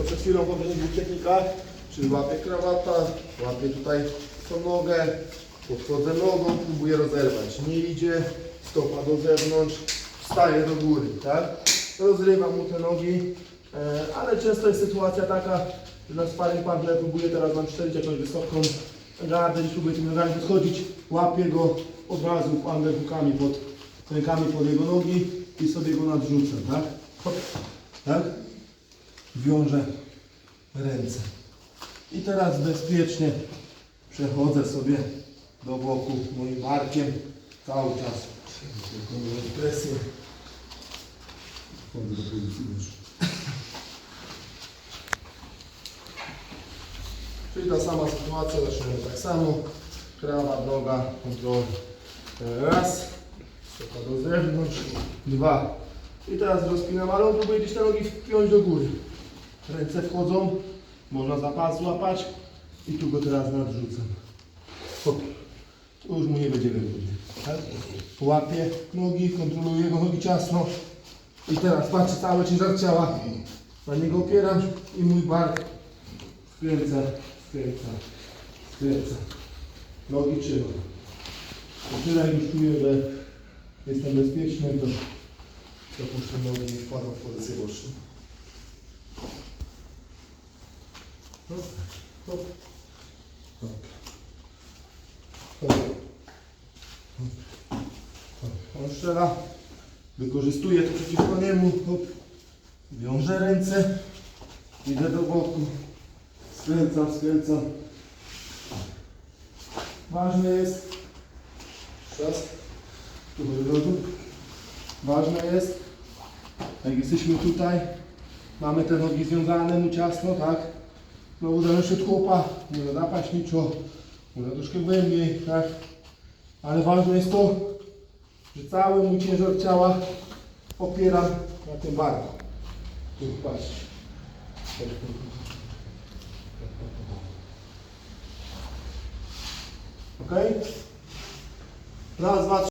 co przed chwilą w dwóch technikach, czyli łapię krawata, łapię tutaj tą nogę, podchodzę nogą, próbuję rozerwać. Nie idzie, stopa do zewnątrz, wstaję do góry, tak? Rozrywam mu te nogi, e, ale często jest sytuacja taka, że na sparring partner próbuje teraz nam szczelić jakąś wysoką gardę i próbuje tymi nogami podchodzić, łapię go od razu hukami pod rękami pod jego nogi i sobie go nadrzucam, tak? Hop, tak? Wiążę ręce. I teraz bezpiecznie przechodzę sobie do boku moim barkiem cały czas. Wykonuję presję. Wchodzę do pozycji. Czyli ta sama sytuacja, zaczynamy tak samo. Prawa noga, kontrola. Raz. Stopa do zewnątrz. Dwa. I teraz rozpinam, ale on próbuje gdzieś te nogi wpiąć do góry. Ręce wchodzą, można za pas i tu go teraz nadrzucam. Hop. Tu już mu nie będzie wygodnie. Tak? Nogi, kontroluję jego nogi ciasno. I teraz patrzę cały ciężar ciała. Na niego opieram i mój bark skręca, skręca, skręca. Nogi trzymam. O tyle już czuję, że jestem bezpieczny, to dopuszczam nogi i wkładam w pozycję boczną. Hop, hop. On strzela, wykorzystuję to przeciwko niemu, hop. wiążę ręce, idę do boku, skręcam, skręcam. Ważne jest, czas. Ważne jest, jak jesteśmy tutaj, mamy te nogi związane mu ciasno, tak? No się od chłopa, nie napaść niczo, może troszkę głębiej, tak? Ale ważne jest to, że cały mój ciężar ciała opieram na tym barku. Tu, patrzcie. Ok? Raz, dwa, trzy.